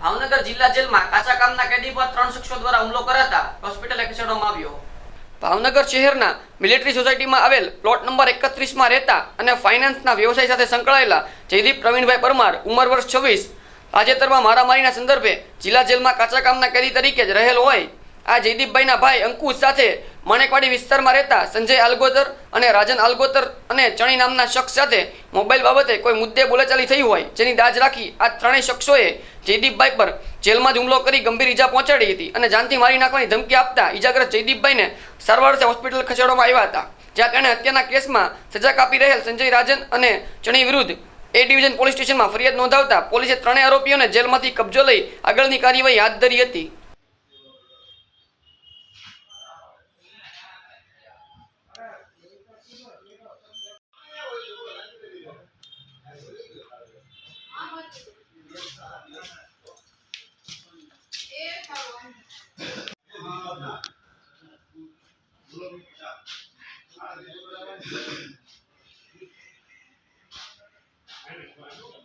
ભાવનગર જિલ્લા જેલમાં કાચા કામના કેદી પર ત્રણ શખ્સો દ્વારા હુમલો કરાતા હોસ્પિટલે ખસેડવામાં આવ્યો. ભાવનગર શહેરના મિલિટરી સોસાયટીમાં આવેલ પ્લોટ નંબર એકત્રીસમાં રહેતા અને ફાઇનાન્સના વ્યવસાય સાથે સંકળાયેલા જયદીપ પ્રવીણભાઈ પરમાર, ઉંમર વર્ષ છવ્વીસ, તાજેતરમાં મારામારીના સંદર્ભે જિલ્લા જેલમાં કાચા કામના કેદી તરીકે જ રહેલ હોય આ જયદીપભાઈના ભાઈ અંકુશ સાથે માણેકવાડી વિસ્તારમાં રહેતા સંજય આલગોતર અને રાજન આલગોતર અને ચણી નામના શખ્સ સાથે મોબાઈલ બાબતે કોઈ મુદ્દે બોલાચાલી થઈ હોય, જેની દાજ રાખી આ ત્રણેય શખ્સોએ જયદીપભાઈ પર જેલમાં જ હુમલો કરી ગંભીર ઈજા પહોંચાડી હતી અને જાનથી મારી નાખવાની ધમકી આપતા ઈજાગ્રસ્ત જયદીપભાઈને સારવાર અર્થે હોસ્પિટલ ખસેડવામાં આવ્યા હતા, જ્યાં તેણે હત્યાના કેસમાં સજા કાપી રહેલ સંજય રાજન અને ચણી વિરુદ્ધ એ ડિવિઝન પોલીસ સ્ટેશનમાં ફરિયાદ નોંધાવતા પોલીસે ત્રણેય આરોપીઓને જેલમાંથી કબજો લઈ આગળની કાર્યવાહી હાથ ધરી હતી. Thank you.